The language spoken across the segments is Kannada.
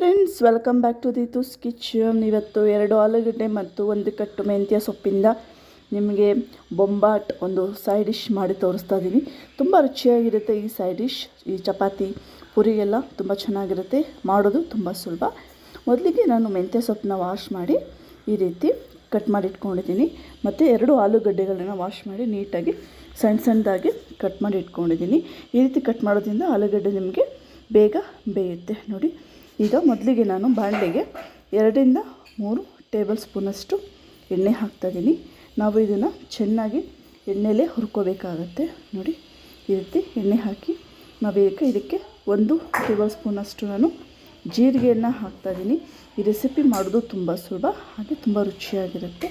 Friends welcome back to Dithu's kitchen ಇವತ್ತು ಎರಡು ಆಲೂಗಡ್ಡೆ ಮತ್ತು ಒಂದು ಕಟ್ಟು ಮೆಂತ್ಯ ಸೊಪ್ಪಿಂದ ನಿಮಗೆ ಬೊಂಬಾಟ್ ಒಂದು ಸೈಡ್ ಡಿಶ್ ಮಾಡಿ ತೋರಿಸ್ತಾ ಇದ್ದೀನಿ ತುಂಬ ರುಚಿಯಾಗಿರುತ್ತೆ ಈ ಸೈಡ್ ಡಿಶ್ ಈ ಚಪಾತಿ ಪುರಿಗೆಲ್ಲ ತುಂಬ ಚೆನ್ನಾಗಿರುತ್ತೆ. ಮಾಡೋದು ತುಂಬ ಸುಲಭ. ಮೊದಲಿಗೆ ನಾನು ಮೆಂತ್ಯ ಸೊಪ್ಪನ್ನ ವಾಶ್ ಮಾಡಿ ಈ ರೀತಿ ಕಟ್ ಮಾಡಿ ಇಟ್ಕೊಂಡಿದ್ದೀನಿ. ಮತ್ತು ಎರಡು ಆಲೂಗಡ್ಡೆಗಳನ್ನ ವಾಶ್ ಮಾಡಿ ನೀಟಾಗಿ ಸಣ್ಣ ಸಣ್ಣದಾಗಿ ಕಟ್ ಮಾಡಿ ಇಟ್ಕೊಂಡಿದ್ದೀನಿ. ಈ ರೀತಿ ಕಟ್ ಮಾಡೋದ್ರಿಂದ ಆಲೂಗಡ್ಡೆ ನಿಮಗೆ ಬೇಗ ಬೇಯುತ್ತೆ. ನೋಡಿ ಈಗ ಮೊದಲಿಗೆ ನಾನು ಬಾಣಲೆಗೆ ಎರಡರಿಂದ ಮೂರು ಟೇಬಲ್ ಸ್ಪೂನಷ್ಟು ಎಣ್ಣೆ ಹಾಕ್ತಾಯಿದ್ದೀನಿ ನಾವು ಇದನ್ನು ಚೆನ್ನಾಗಿ ಎಣ್ಣೆಲೇ ಹುರ್ಕೋಬೇಕಾಗತ್ತೆ. ನೋಡಿ, ಈ ರೀತಿ ಎಣ್ಣೆ ಹಾಕಿ ನಾವು ಇದಕ್ಕೆ ಇದಕ್ಕೆ ಒಂದು ಟೇಬಲ್ ಸ್ಪೂನಷ್ಟು ನಾನು ಜೀರಿಗೆಯನ್ನು ಹಾಕ್ತಾಯಿದ್ದೀನಿ ಈ ರೆಸಿಪಿ ಮಾಡೋದು ತುಂಬ ಸುಲಭ, ಹಾಗೆ ತುಂಬ ರುಚಿಯಾಗಿರುತ್ತೆ.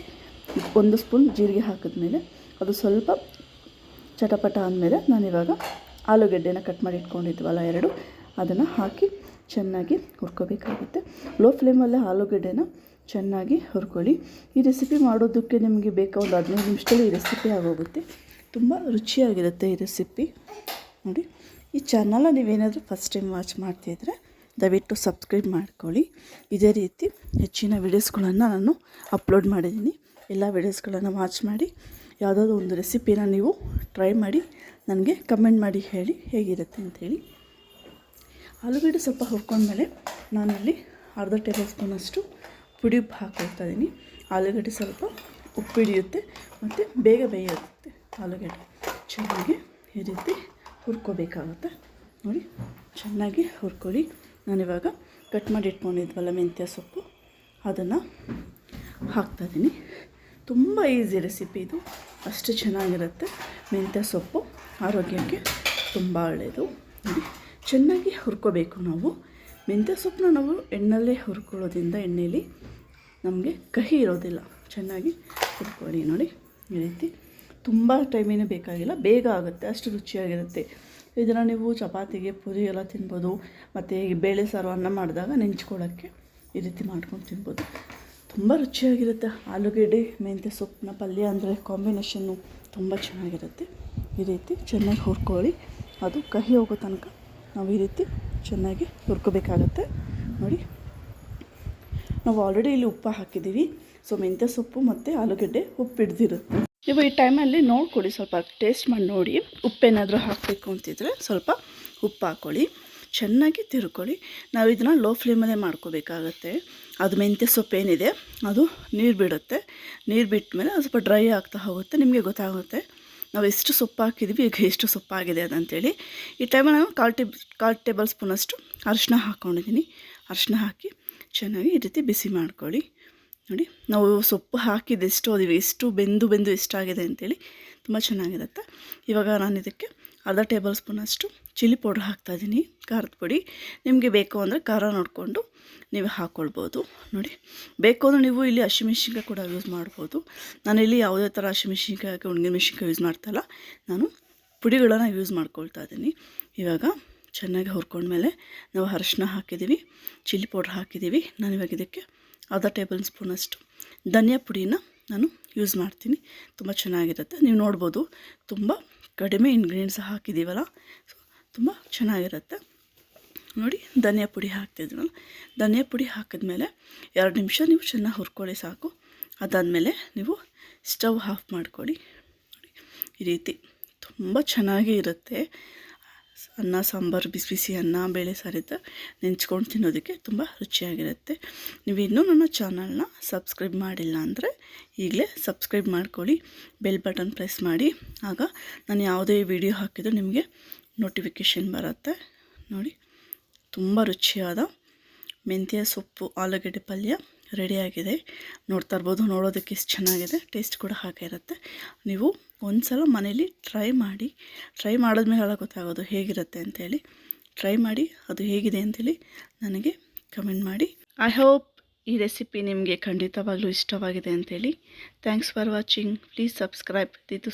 ಒಂದು ಸ್ಪೂನ್ ಜೀರಿಗೆ ಹಾಕಿದ್ಮೇಲೆ ಅದು ಸ್ವಲ್ಪ ಚಟಪಟ ಆದಮೇಲೆ ನಾನಿವಾಗ ಆಲೂಗಡ್ಡೆನ ಕಟ್ ಮಾಡಿ ಇಟ್ಕೊಂಡಿದ್ವಲ್ಲ ಎರಡು, ಅದನ್ನು ಹಾಕಿ ಚೆನ್ನಾಗಿ ಹುರ್ಕೋಬೇಕಾಗುತ್ತೆ. ಲೋ ಫ್ಲೇಮಲ್ಲೇ ಆಲೂಗಡ್ಡೆನ ಚೆನ್ನಾಗಿ ಹುರ್ಕೊಳ್ಳಿ. ಈ ರೆಸಿಪಿ ಮಾಡೋದಕ್ಕೆ ನಿಮಗೆ ಬೇಕಾ ಒಂದು ಹದಿನೈದು ನಿಮಿಷದಲ್ಲಿ ಈ ರೆಸಿಪಿ ಆಗೋಗುತ್ತೆ. ತುಂಬ ರುಚಿಯಾಗಿರುತ್ತೆ ಈ ರೆಸಿಪಿ ನೋಡಿ, ಈ ಚಾನಲ್ನ ನೀವೇನಾದರೂ ಫಸ್ಟ್ ಟೈಮ್ ವಾಚ್ ಮಾಡ್ತಿದ್ರೆ ದಯವಿಟ್ಟು ಸಬ್ಸ್ಕ್ರೈಬ್ ಮಾಡ್ಕೊಳ್ಳಿ. ಇದೇ ರೀತಿ ಹೆಚ್ಚಿನ ವೀಡಿಯೋಸ್ಗಳನ್ನು ನಾನು ಅಪ್ಲೋಡ್ ಮಾಡಿದ್ದೀನಿ. ಎಲ್ಲ ವೀಡಿಯೋಸ್ಗಳನ್ನು ವಾಚ್ ಮಾಡಿ, ಯಾವುದಾದ್ರು ಒಂದು ರೆಸಿಪಿನ ನೀವು ಟ್ರೈ ಮಾಡಿ, ನನಗೆ ಕಮೆಂಟ್ ಮಾಡಿ ಹೇಳಿ ಹೇಗಿರುತ್ತೆ ಅಂಥೇಳಿ ಆಲೂಗಡ್ಡೆ ಸ್ವಲ್ಪ ಹುರ್ಕೊಂಡ್ಮೇಲೆ ನಾನಲ್ಲಿ ಅರ್ಧ ಟೇಬಲ್ ಸ್ಪೂನಷ್ಟು ಪುಡಿ ಉಪ್ಪು ಹಾಕ್ಕೊಳ್ತಾ ಇದ್ದೀನಿ. ಆಲೂಗಡ್ಡೆ ಸ್ವಲ್ಪ ಉಪ್ಪು ಹಿಡಿಯುತ್ತೆ ಮತ್ತು ಬೇಗ ಬೇಯುತ್ತೆ ಆಲೂಗಡ್ಡೆ. ಚೆನ್ನಾಗಿ ಈ ರೀತಿ ಹುರ್ಕೋಬೇಕಾಗುತ್ತೆ. ನೋಡಿ, ಚೆನ್ನಾಗಿ ಹುರ್ಕೊಳ್ಳಿ. ನಾನಿವಾಗ ಕಟ್ ಮಾಡಿ ಇಟ್ಕೊಂಡಿದ್ವಲ್ಲ ಮೆಂತ್ಯ ಸೊಪ್ಪು, ಅದನ್ನು ಹಾಕ್ತಾಯಿದ್ದೀನಿ ತುಂಬ ಈಸಿ ರೆಸಿಪಿ ಇದು. ಅಷ್ಟು ಚೆನ್ನಾಗಿರುತ್ತೆ. ಮೆಂತ್ಯ ಸೊಪ್ಪು ಆರೋಗ್ಯಕ್ಕೆ ತುಂಬ ಒಳ್ಳೆಯದು ನೋಡಿ ಚೆನ್ನಾಗಿ ಹುರ್ಕೋಬೇಕು ನಾವು. ಮೆಂತ್ಯ ಸೊಪ್ಪನ್ನ ನಾವು ಎಣ್ಣೆಲ್ಲೇ ಹುರ್ಕೊಳ್ಳೋದ್ರಿಂದ ಎಣ್ಣೆಯಲ್ಲಿ ನಮಗೆ ಕಹಿ ಇರೋದಿಲ್ಲ. ಚೆನ್ನಾಗಿ ಹುರ್ಕೊಳ್ಳಿ ನೋಡಿ. ಈ ರೀತಿ ತುಂಬ ಟೈಮೇನು ಬೇಕಾಗಿಲ್ಲ. ಬೇಗ ಆಗುತ್ತೆ, ಅಷ್ಟು ರುಚಿಯಾಗಿರುತ್ತೆ. ಇದನ್ನು ನೀವು ಚಪಾತಿಗೆ, ಪುರಿ ಎಲ್ಲ ತಿನ್ಬೋದು, ಮತ್ತು ಬೇಳೆ ಸಾರು ಅನ್ನ ಮಾಡಿದಾಗ ನೆಂಚ್ಕೊಳ್ಳೋಕ್ಕೆ ಈ ರೀತಿ ಮಾಡ್ಕೊಂಡು ತಿನ್ಬೋದು. ತುಂಬ ರುಚಿಯಾಗಿರುತ್ತೆ. ಆಲೂಗೆಡ್ಡೆ, ಮೆಂತ್ಯ ಸೊಪ್ಪಿನ ಪಲ್ಯ ಅಂದರೆ ಕಾಂಬಿನೇಷನ್ನು ತುಂಬ ಚೆನ್ನಾಗಿರುತ್ತೆ. ಈ ರೀತಿ ಚೆನ್ನಾಗಿ ಹುರ್ಕೊಳ್ಳಿ. ಅದು ಕಹಿ ಹೋಗೋ ತನಕ ನಾವು ಈ ರೀತಿ ಚೆನ್ನಾಗಿ ಹುರ್ಕೋಬೇಕಾಗತ್ತೆ. ನೋಡಿ. ನಾವು ಆಲ್ರೆಡಿ ಇಲ್ಲಿ ಉಪ್ಪು ಹಾಕಿದ್ದೀವಿ. ಸೊ ಮೆಂತ್ಯ ಸೊಪ್ಪು ಮತ್ತು ಆಲೂಗಡ್ಡೆ ಉಪ್ಪು ಹಿಡ್ದಿರುತ್ತೆ. ನೀವು ಈ ಟೈಮಲ್ಲಿ ನೋಡ್ಕೊಳ್ಳಿ ಸ್ವಲ್ಪ ಟೇಸ್ಟ್ ಮಾಡಿ ನೋಡಿ. ಉಪ್ಪೇನಾದರೂ ಹಾಕಬೇಕು ಅಂತಿದ್ರೆ ಸ್ವಲ್ಪ ಉಪ್ಪು ಹಾಕ್ಕೊಳ್ಳಿ ಚೆನ್ನಾಗಿ ತಿರ್ಕೊಳ್ಳಿ. ನಾವು ಇದನ್ನ ಲೋ ಫ್ಲೇಮಲ್ಲೇ ಮಾಡ್ಕೋಬೇಕಾಗತ್ತೆ. ಅದು ಮೆಂತ್ಯ ಸೊಪ್ಪು ಏನಿದೆ, ಅದು ನೀರು ಬಿಡುತ್ತೆ ನೀರು ಬಿಟ್ಟ ಮೇಲೆ ಸ್ವಲ್ಪ ಡ್ರೈ ಆಗ್ತಾ ಹೋಗುತ್ತೆ. ನಿಮಗೆ ಗೊತ್ತಾಗುತ್ತೆ. ನಾವು ಎಷ್ಟು ಸೊಪ್ಪು ಹಾಕಿದ್ವಿ ಈಗ ಎಷ್ಟು ಸೊಪ್ಪಾಗಿದೆ ಅದಂತೇಳಿ. ಈ ಟೈಮಲ್ಲಿ ನಾನು ಕಾಲು ಟೇಬ್, ಕಾಲು ಟೇಬಲ್ ಸ್ಪೂನಷ್ಟು ಅರಿಶಿನ ಹಾಕ್ಕೊಂಡಿದ್ದೀನಿ ಅರಿಶಿನ ಹಾಕಿ ಚೆನ್ನಾಗಿ ಈ ರೀತಿ ಬಿಸಿ ಮಾಡ್ಕೊಳ್ಳಿ. ನೋಡಿ, ನಾವು ಸೊಪ್ಪು ಹಾಕಿದ್ದು ಎಷ್ಟು ಅದೀವಿ ಎಷ್ಟು ಬೆಂದು ಬೆಂದು ಎಷ್ಟಾಗಿದೆ ಅಂತೇಳಿ ತುಂಬ ಚೆನ್ನಾಗಿರುತ್ತೆ. ಇವಾಗ ನಾನು ಇದಕ್ಕೆ ಅರ್ಧ ಟೇಬಲ್ ಸ್ಪೂನಷ್ಟು ಚಿಲ್ಲಿ ಪೌಡ್ರ್ ಹಾಕ್ತಾಯಿದ್ದೀನಿ ಖಾರದ ಪುಡಿ. ನಿಮಗೆ ಬೇಕು ಅಂದರೆ ಖಾರ ನೋಡಿಕೊಂಡು ನೀವು ಹಾಕ್ಕೊಳ್ಬೋದು ನೋಡಿ, ಬೇಕು ಅಂದರೆ ನೀವು ಇಲ್ಲಿ ಹಸಿಮೆಣ್ಸಿನ್ಕಾಯಿ ಕೂಡ ಯೂಸ್ ಮಾಡ್ಬೋದು. ನಾನಿಲ್ಲಿ ಯಾವುದೇ ಥರ ಹಸಿಮೆಣ್ಸಿನ್ಕಾಯಿ ಒಣಗಿನ ಮೆಣಸಿನ್ಕಾಯಿ ಯೂಸ್ ಮಾಡ್ತಾಯಿಲ್ಲ ನಾನು ಪುಡಿಗಳನ್ನು ಯೂಸ್ ಮಾಡ್ಕೊಳ್ತಾ ಇದ್ದೀನಿ. ಇವಾಗ ಚೆನ್ನಾಗಿ ಹುರ್ಕೊಂಡ್ಮೇಲೆ ನಾವು ಅರಶಿನ ಹಾಕಿದ್ದೀವಿ ಚಿಲ್ಲಿ ಪೌಡ್ರ್ ಹಾಕಿದ್ದೀವಿ. ನಾನು ಇವಾಗ ಇದಕ್ಕೆ ಅರ್ಧ ಟೇಬಲ್ ಸ್ಪೂನಷ್ಟು ಧನಿಯಾ ಪುಡಿನ ನಾನು ಯೂಸ್ ಮಾಡ್ತೀನಿ. ತುಂಬ ಚೆನ್ನಾಗಿರುತ್ತೆ. ನೀವು ನೋಡ್ಬೋದು, ತುಂಬ ಕಡಿಮೆ ಇಂಗ್ರೀಡಿಯೆಂಟ್ಸ್ ಹಾಕಿದ್ದೀವಲ್ಲ ಸೊ ತುಂಬ ಚೆನ್ನಾಗಿರುತ್ತೆ. ನೋಡಿ, ಧನಿಯಾ ಪುಡಿ ಹಾಕ್ತಿದ್ರು ಧನಿಯಾ ಪುಡಿ ಹಾಕಿದ್ಮೇಲೆ ಎರಡು ನಿಮಿಷ ನೀವು ಚೆನ್ನಾಗಿ ಹುರ್ಕೊಳ್ಳಿ ಸಾಕು. ಅದಾದಮೇಲೆ ನೀವು ಸ್ಟವ್ ಆಫ್ ಮಾಡ್ಕೊಳ್ಳಿ. ನೋಡಿ, ಈ ರೀತಿ ತುಂಬ ಚೆನ್ನಾಗಿ ಇರುತ್ತೆ. ಅನ್ನ, ಸಾಂಬಾರು ಬಿಸಿ ಬಿಸಿ ಅನ್ನ, ಬೇಳೆ ಸಾರಿದ್ದ ನೆಂಚ್ಕೊಂಡು ತಿನ್ನೋದಕ್ಕೆ ತುಂಬ ರುಚಿಯಾಗಿರುತ್ತೆ. ನೀವು ಇನ್ನೂ ನನ್ನ ಚಾನಲ್ನ ಸಬ್ಸ್ಕ್ರೈಬ್ ಮಾಡಿಲ್ಲ ಅಂದರೆ ಈಗಲೇ ಸಬ್ಸ್ಕ್ರೈಬ್ ಮಾಡ್ಕೊಳ್ಳಿ, ಬೆಲ್ ಬಟನ್ ಪ್ರೆಸ್ ಮಾಡಿ. ಆಗ ನಾನು ಯಾವುದೇ ವಿಡಿಯೋ ಹಾಕಿದ್ರು ನಿಮಗೆ ನೋಟಿಫಿಕೇಷನ್ ಬರುತ್ತೆ. ನೋಡಿ, ತುಂಬ ರುಚಿಯಾದ ಮೆಂತ್ಯ ಸೊಪ್ಪು, ಆಲೂಗಡ್ಡೆ ಪಲ್ಯ ರೆಡಿಯಾಗಿದೆ. ನೋಡ್ತಾ ಇರ್ಬೋದು, ನೋಡೋದಕ್ಕೆ ಎಷ್ಟು ಚೆನ್ನಾಗಿದೆ. ಟೇಸ್ಟ್ ಕೂಡ ಹಾಗೆ ಇರುತ್ತೆ. ನೀವು ಒಂದು ಸಲ ಮನೇಲಿ ಟ್ರೈ ಮಾಡಿ, ಟ್ರೈ ಮಾಡಿದ್ಮೇಲೆ ಗೊತ್ತಾಗೋದು ಹೇಗಿರುತ್ತೆ ಅಂತೇಳಿ ಟ್ರೈ ಮಾಡಿ, ಅದು ಹೇಗಿದೆ ಅಂತೇಳಿ ನನಗೆ ಕಮೆಂಟ್ ಮಾಡಿ. ಐ ಹೋಪ್ ಈ ರೆಸಿಪಿ ನಿಮಗೆ ಖಂಡಿತವಾಗ್ಲೂ ಇಷ್ಟವಾಗಿದೆ ಅಂತೇಳಿ thanks for watching please subscribe Dithu